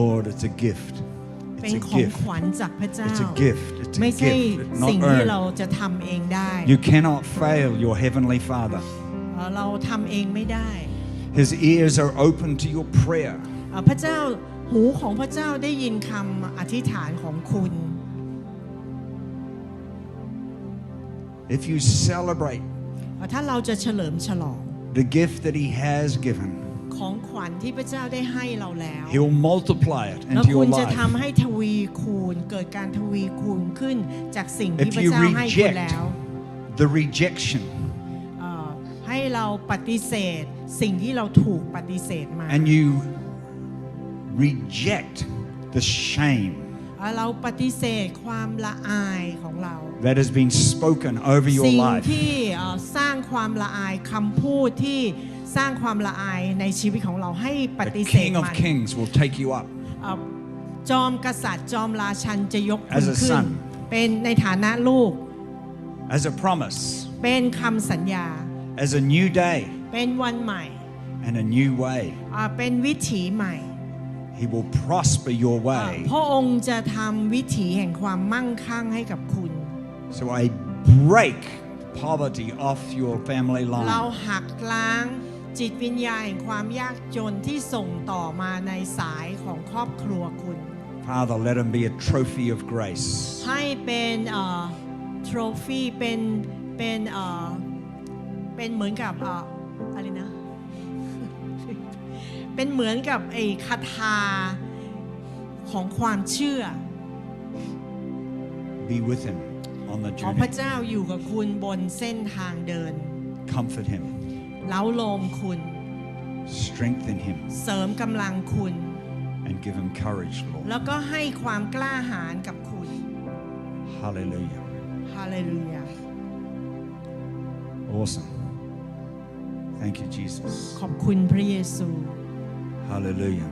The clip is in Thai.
Lord, it's a gift. เป็ It's น a ของ gift. ขวัญจากพระเจ้า It's a gift. It's ไม่ a ใช่ gift. It's สิ่ง not ที่เรา earned. จะทำเองได้ You cannot fail your heavenly Father. เอ่อเราทำเองไม่ได้ His ears are open to your prayer. เอ่อพระเจ้าหูของพระเจ้าได้ยินคำอธิษฐานของคุณ If you celebrate เอ่อถ้าเราจะเฉลิมฉลอง the gift that He has given, ของ ขวัญที่พระเจ้าได้ให้เราแล้ว He'll multiply it แล้ว into คุ your ณจะ life. ทำให้ทวีคูณเกิดการทวีคูณขึ้นจากสิ่งที่ If พระ you เจ้าให้คุณ reject แล้ว the rejection เอ่อให้เราปฏิเสธสิ่งที่เราถูกปฏิเสธมา and you reject the shame เอ่อเราปฏิเสธความละอายของเรา that has been spoken over your สิ่ง life, ที่เอ่อสร้างความละอายคำพูดที่ สร้างความละอายในชีวิตของเราให้ป the ฏิเสธ King of มัน Kings will take you up เอ่อจอมกษัตริย์จอมราชันจะยกคุณ As a ขึ้น son เป็นในฐานะลูก as a promise, เป็นคำสัญญา as a new day เป็นวันใหม่ and a new way. อ่าเป็นวิถีใหม่ He will prosper your อ่า way. พระองค์จะทำวิถีแห่งความมั่งคั่งให้กับคุณ So I break poverty off your family เรา line. หักล้าง จิตวิญญาณแห่งความยากจนที่ส่งต่อมาในสายของครอบครัวคุณ Father, let him be a trophy of grace. ให้เป็นทรฟี่เป็นเป็นเอ่อเป็นเหมือนกับเอ่ออะไรนะ เป็นเหมือนกับไอ้คาถาของความเชื่อ Be with him on the ขอพระ journey. เจ้าอยู่กับคุณบนเส้นทางเดิน Comfort him, เล้าโลมคุณ strengthen him, เสริมกำลังคุณ and give him courage, Lord. แล้วก็ให้ความกล้าหาญกับคุณ Hallelujah. ฮาเลลูยา Awesome. Thank you, Jesus. ขอบคุณพระเยซู Hallelujah.